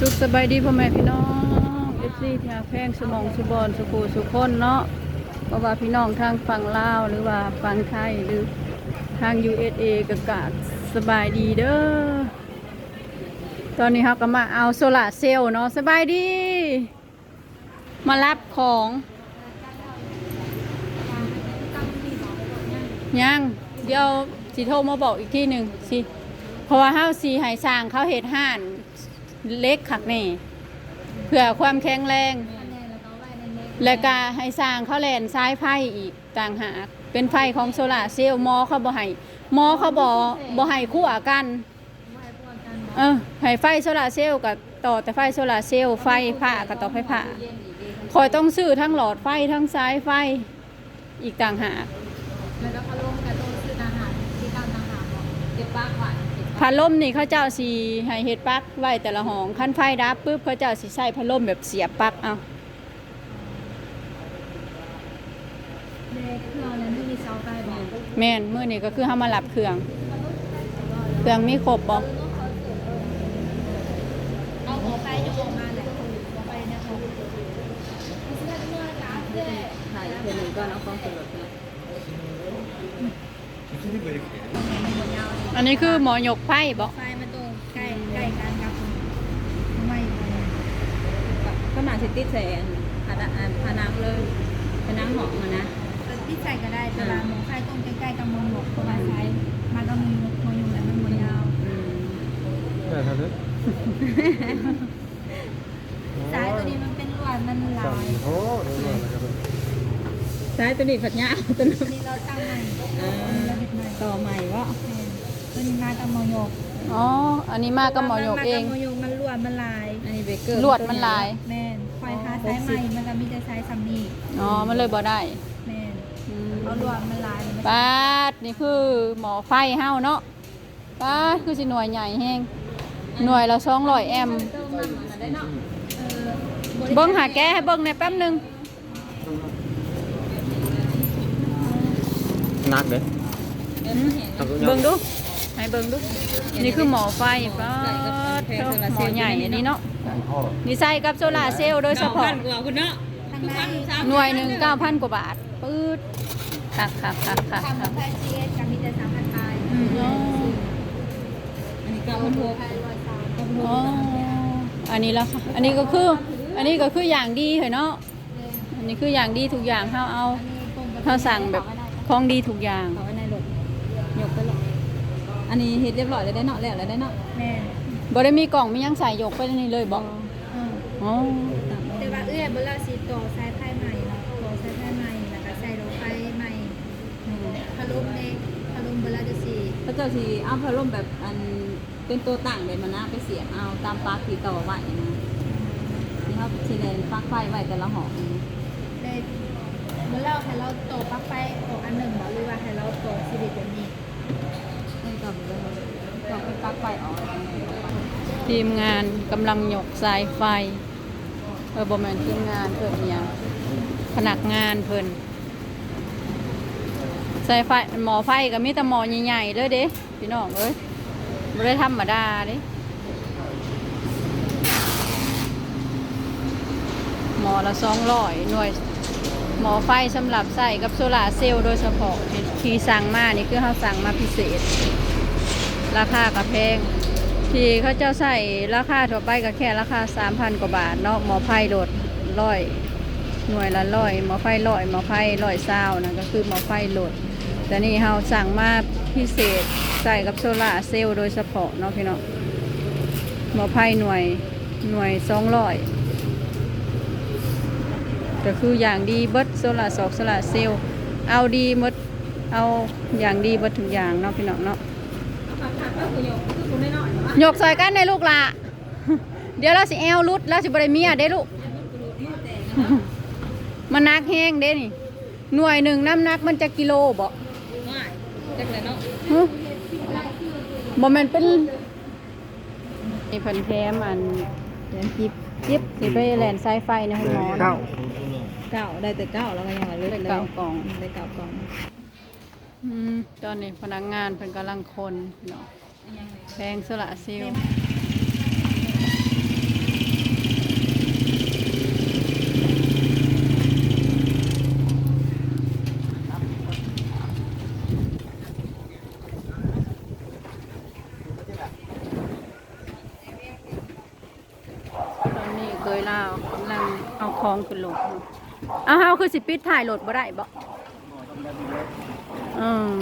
สุขสบายดีพ่อแม่พี่น้องเอฟซีที่หาแพงสมองสุบอนสุขูสุคนเนาะเพราะว่าพี่น้องทางฝั่งลาวหรือว่าฝั่งไทยหรือทาง USA กกาศสบายดีเด้อตอนนี้เราก็มาเอาโซลาเซลล์เนาะสบายดี มารับของยังเดี๋ยวสิโทรมาบอกอีกที่หนึ่งสิเพราะว่าเฮาสีหายสร้างเขาเห็ดห่าน เล็กขักนี่เพื่อความแข็งแรง และก็ให้สร้างเขาแลนซ้ายไฟอีกต่างหากเป็นไฟของโซลาเซลล์มอเขาบ่ให้มอเขาบ่บ่ให้คู่กัน เออให้ไฟโซลาเซลล์กับต่อแต่ไฟโซลาเซลล์ไฟผ้ากับต่อไฟผ้าคอยต้องซื้อทั้งหลอดไฟทั้งสายไฟอีกต่างหาก พัดลมนี่เขาเจ้าสีให้เฮ็ดปลั๊กไว้แต่ละห้องขั้นไฟดับปุ๊บเขาเจ้าสิใส่พัดลมแบบเสียบปลั๊กเอาเด็กเครื่องนั้นไม่มีเสาไฟบอกแม่นมื้อนี้ก็คือเฮามารับเครื่อง เครื่องมีครบบ่เอาหัวไฟจะออกมาแหละหัวไฟเนี่ยเขาถ่ายเพิ่นนี่ก่อนเอาของสลด อันนี้คือหมอหยกไฟบ่ไฟมันตรงใกล้ใกล้กันครับไม่ก็มาสิติดแสนพนักพนักเลยพนักหมอกมานะพี่ใส่ก็ได้แต่ว่าหมูไฟตรงใกล้ๆกับหมูหมกเพราะว่าใช้มันก็มีหัวอยู่แล้วมันหัวยาวได้ครับเนี่ยสายตัวนี้มันเป็นลวดมันลาสั่งยโอ้เดี๋ยวก่อนนะครับซ้ายตัวนี้ผัดยาวตัวนั้นตัวนี้เราตั้งใหม่เราเด็ดใหม่ต่อใหม่ว่า ตัวนี้มากับหมอยกอ๋อ อันนี้มากับหมอหยกเอง มากับหมอยกมันลวดมันลายอันนี้เบเกอร์ลวดมันลาย แม่นคอยหาสายใหม่มันก็มีแต่สายซัมนี่อ๋อ มันเลยบ่ได้แม่นอืมเอาลวดมันลายมันปาดนี่คือหมอไฟเฮาเนาะปาดคือสิหน่วยใหญ่แฮงหน่วยละ200แอมป์เออเบิ่งหาแกให้เบิ่งในอยแป๊บหนึง นักเด้เบิ่งดูให้ เบิ่งดูนี่คือหมอไฟปาดเท่าหมอใหญ่อันนี้เนาะพ่อนี่ใส่กับโซลาร์เซลล์โดยเฉพาะกว่าคุณเนาะทางในหน่วยหนึ่ง9,000กว่าบาทปื๊ดคักคักคักคักทำคักไฟซีเอสกับมีแต่สามพันปลายอืมอ๋ออันนี้เก้าพันหกไฟร้อยสามอ๋ออันนี้ละค่ะอันนี้ก็คืออันนี้ก็คืออย่างดีเหรอเนาะอันนี้คืออย่างดีทุกอย่างเฮาเอาเฮาสั่งแบบของดีทุกอย่าง เอาไว้ในรถยกไปหรอ อันนี้เฮ็ดเรียบร้อยแล้วได้เนาะแล้วแล้วได้เนาะแม่บ่ได้มีกล่องมีหยังใส่ยกไปในนี้เลยบอกอ๋อแต่ว่าเอื้อเบลาสีต่อสายไฟใหม่เนาะต่อสายไฟใหม่แล้วก็ใส่รถไฟใหม่พะลุมเองพะลุมเบลาจะสีพระเจ้าที่เอาพัดลมแบบอันเป็นตัวตั้งเลยมันนะไปเสียบเอาตามปลั๊กที่ต่อไว้นะนี่ครับทีเนนปลั๊กไฟไว้แต่ละห้องเลยเบลาให้เราต่อปลั๊กไฟออกอันหนึ่งหรือว่าให้เราต่อชีวิตแบบนี้นี่ ทีมงานกำลังหยกสายไฟ เออบ่แมนทีมงานเพิ่นเนี่ยพนักงานเพิ่นสายไฟหมอไฟก็มีแต่หมอใหญ่ๆเด้อเด้พี่น้องเอ้ยบ่ได้ธรรมดาเด้หมอละ200หน่วยหมอไฟสำหรับใส่กับโซลาเซลล์โดยเฉพาะที่ที่สั่งมานี่คือเขาสั่งมาพิเศษ ราคาก็แพง ที่เขาเจ้าใส่ราคาทั่วไปก็แค่ราคา3,000กว่าบาทเนาะหมอไฟโดดร้อยหน่วยละร้อยหมอไฟร้อยหมอไฟร้อยเศร้านะก็คือหมอไฟโหลด แต่นี่เราสั่งมาพิเศษใส่กับโซลาเซลล์โดยเฉพาะเนาะพี่เนาะหมอไฟหน่วยหน่วย200ก็คืออย่างดีเบิดโซลาสอกโซลาเซลล์เอาดีหมดเอาอย่างดีเบิดทุกอย่างเนาะพี่เนาะเนาะ ยกซอยกันในลูกละเดี๋ยวเราสิแอลรุดเราสิบริเมียเด้ลูก มันนักแห้งเด้นี่ หน่วยหนึ่งน้ำหนักมันจะกิโลบ่ง่ายจังเลยเนาะฮะบ่แมันเป็นนี่เพิ่นแถมอันแถมจิบจิบสิไปแลนสายไฟในห้องหมอนะเก้าเก้าได้แต่เก้าแล้วก็ยังเหลือได้เก้ากล่องได้เก้ากล่อง ตอนนี้พนักงานเป็นกำลังคนเนาะแปลงสละซิลเคยเล่ากำลังเอาคองขึ้นลงเอาเฮาคือสิปิดถ่ายโหลดบ่ได้บ่ อืม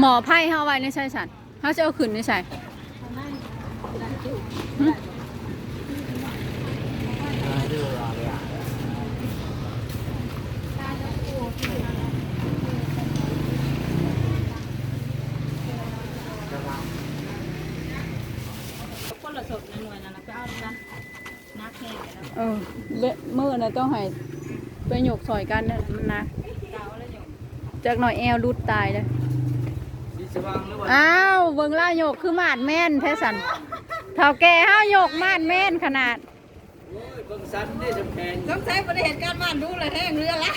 หมอไพ่เฮาไว้ในใช่สันเฮาจะเอาขึ้นในใช่ สดในหน่วยนั่นนะไปเอานะนักแข่งแล้วเออเละมือนะต้องให้ไปหยกซอยกันเนี่ยมันนะเก่าแล้วอยู่จากหน่อยแอลรุดตายเลยอ้าวเบิ่งล่าโยกคือมาดแม่นแท้สันเท่าแก่ห้าโยกมาดแม่นขนาดต้องใช้บริเหตุการบ้านดูเลยแห้งเรือละ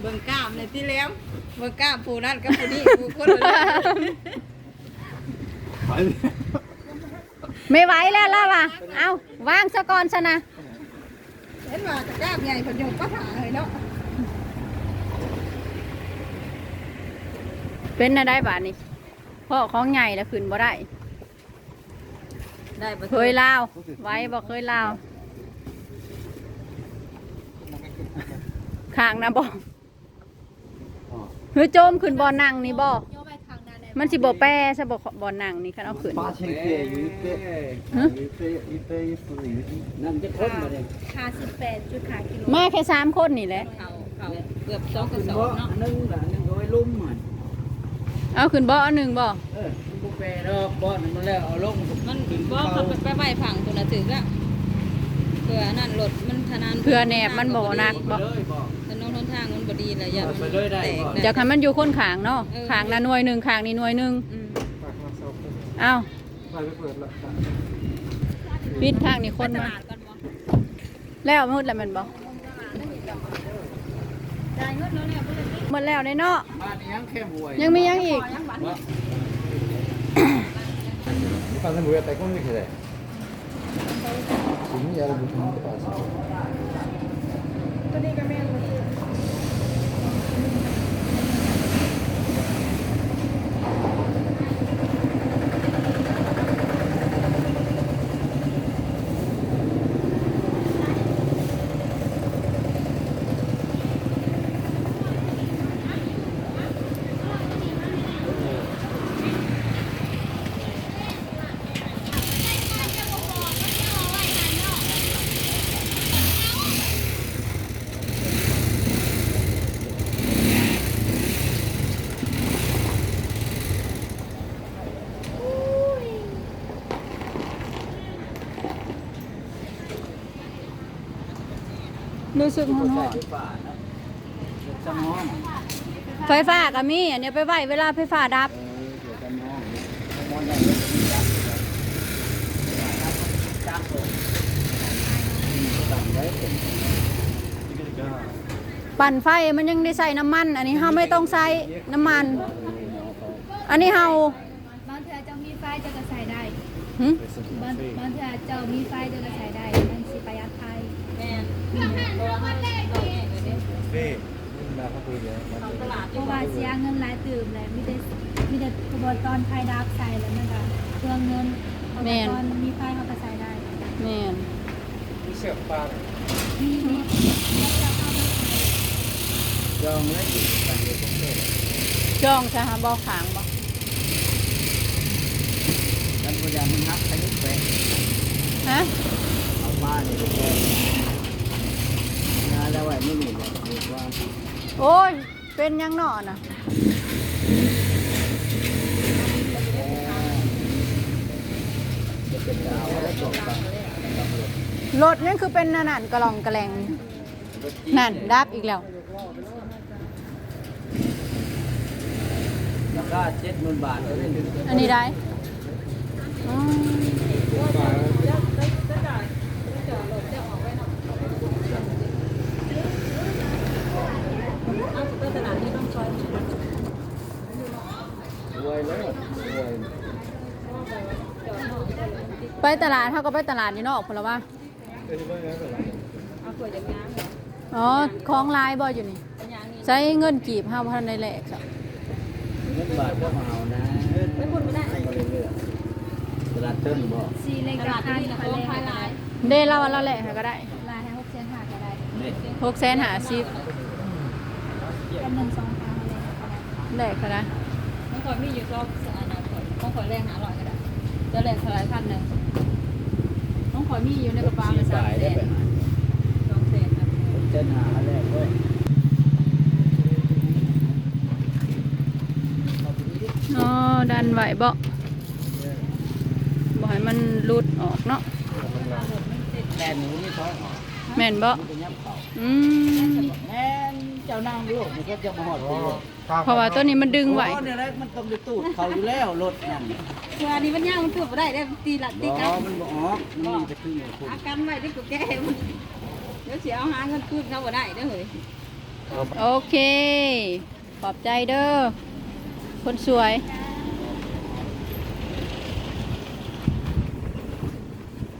เบิ่งกล้ามเลยที่แล้วเบิ่งกล้ามผู้นั่นกับผู้นี้ผู้คนเรื่อง ไม่ไหวแล้วล่ะว่ะเอาวางซะก่อนซะนะเห็นว่าจะกล้ามใหญ่ผลยงก็ถ่าเลยเนาะเป็นอะไรบาดนี้พ่อของใหญ่แล้วขึ้นบ่ได้ ได้ปะเคยลาวไว้บอกเคยลาวข้างนะบอกเฮ้ยโจมขึ้นบอนั่งนี่บ มันสิบ่แป้ซะบ่บอนั่งนี่คันเอาขึ้น Pace che aiuta, aiuta, aiuta i fluidi. นั่นจะค้นมาเลยค่าสิบแปดจุดห้ากิโลมาแค่สามคนนี่แหละ เขาเขาเกือบสองกระคุณสอบ่บเนาะนึ่งละนึ่งเอาไว้ลุ่มมันเอาขึ้นบ่อันหนึ่งบ่เออมันบุฟเฟ่ดอกบ่อนมันแล้วเอาลงมันบ่เขาไปไปไหวผังตัวน่ะถึงแล้วเพื่อนั่นรถมันทนานเพื่อแหนบมันบ่หนักบ่เลยบ่ถนนหนทางมันบ่ดีแหละอย่ามันไปเลยได้แตกบ่นะอยากให้มันอยู่คนขางเนาะเออ ขางละหน่วยหนึ่งขางนี่หน่วยหนึ่งอืม Tack, man sa upp det. เอา Nej, vi får öppna. ปิดทางนี่คนตมาลาดก่อนบ่แล้วมืดแล้วแมันบ่จ่ายเงินแล้วเนี่ยบ่ได้หมดแล้วในเนาะบ้านนี้ยังแค่หวยยังมียังอีกบ่ Det fanns en burgare, där kommer vi till det. Ingen jävla butik alltså. รู้สึกหอนใส่ป่าเนาะสมองๆไฟฟ้าก็มีอันเนี้ยไปไหวเวลาไฟฟ้าดับเออเดี๋ยวสมองสมองได้เลยจับเลยจับเลยจับไว้เป็นปั่นไฟมันยังได้ใส่น้ำมัน อันนี้เฮาไม่ต้องใส่น้ำมัน อันนี้เฮาบางเทื่อเจ้ามีไฟเจ้าก็ใส่ได้หึบางบางเทื่อเจ้ามีไฟเจ้าก็ใส่ได้ มันสิประหยัดไฟแม่น เพราะว่ามันเอาแห้งเลยเด้ Fe. Där har vi det. เขาตลาดเพราะว่าเสียเงินหลายตื่มเลยมีแต่มีแต่กระบวนการไฟดับใส่แล้วมันก็เครื่องเงินเพราะว่าตอนมีไฟเขาก็ใส่ได้แม่น Vi köper มีมียอมแล้วอยู่กันเดียวต้องเท่จ้องซะหาบ่ขางบ่กันพยายามมันฮักขยุกไปฮะเอาป้านี่ไปแก้ งานแล้วไว้ไม่มีเลยเรียกว่าโอ้ย เป็นยังเนาะน่ะจะเป็นดาวแล้วจบไปรถนั่นคือเป็นนั่นนะกระลองกระแลงนั่นดับอีกแล้วราคาเจ็ดหมื่นบาทก็ได้ ไปตลาดเท่ากับไปตลาดนี่นอกพลว่าอเปล่าอ๋อคลองลายบ่อยู่นี่ใช้เงินกีบห้าพันในแหลกครับบาทก็มาเอานะไม่พูไม่ได้ลยเตลาดเต้ลบอกซีเล็ตลาดที่นี่นคลองลายเดเราวันละแหลกก็ได้ลายให้หกเซนหาก็ได้หกเซนหาสิบ กับหนึ่งสองพันอะไรก็ได้แหลกก็ได้ต้องขอมีอยู่รอบสานาขอต้องขอแรงหาอร่อยก็ได้จะแรงสลายพันหนึ่งต้องขอมีอยู่ในกระเป๋าสี่สามฝ่ายแสได้นไปหาสองแสนครับเส้นหาแรกเว้ยอ๋อดันไหวบ่บ่ให้มันหลุดออกเนาะแม่หนูนี่ท้องหอแม่นบ่มันจะยับเข่าอืมแม่น เจ้านางลูกมันก็จะมาหอดตัวเพราะว่าตัวนี้มันดึงไหวโอ้เนี่ยแหละมันต้องไปตูดเขาอยู่แล้วรถนั่นเพื่อนี้มันย่างมันพูดไม่ได้ได้ตีหลัดตีบ่กันมันบ่ออกมันมีแต่ครึ่งเดียวคุณอาการไว้ได้กูแก้มันเดี๋ยวเสียเอาหาเงินคืนเขาบ่ได้เด้อเฮ้ยโอเค ขอบใจเด้อ คนสวย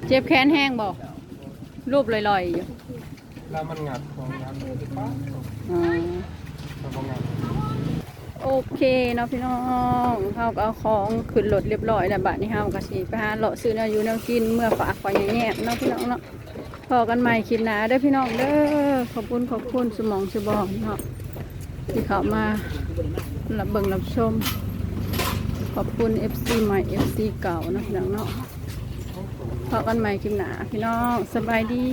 เจ็บแขนแห้งบอกรูปลอยๆอยู่แล้วมันงัดของงัดเลยป้าอ๋อของงัด โอเคเนาะพี่น้องเขาก็เอาของขึ้นรถเรียบร้อยแล้วบัดนี้เฮาก็สิไปหาเลาะซื้อแนวอยู่แนวกินเมื่อฝากไว้แง่ๆเนาะพี่น้องเนาะพอกันใหม่คลิปหน้าเด้อพี่น้องเด้อขอบคุณขอบคุณสมองสบองเนาะที่เขามารับเบิ่งรับชม ขอบคุณ FC ใหม่ FC เก่าเนาะพี่น้องเนาะพอกันใหม่คลิปหน้าพี่น้องสบายดี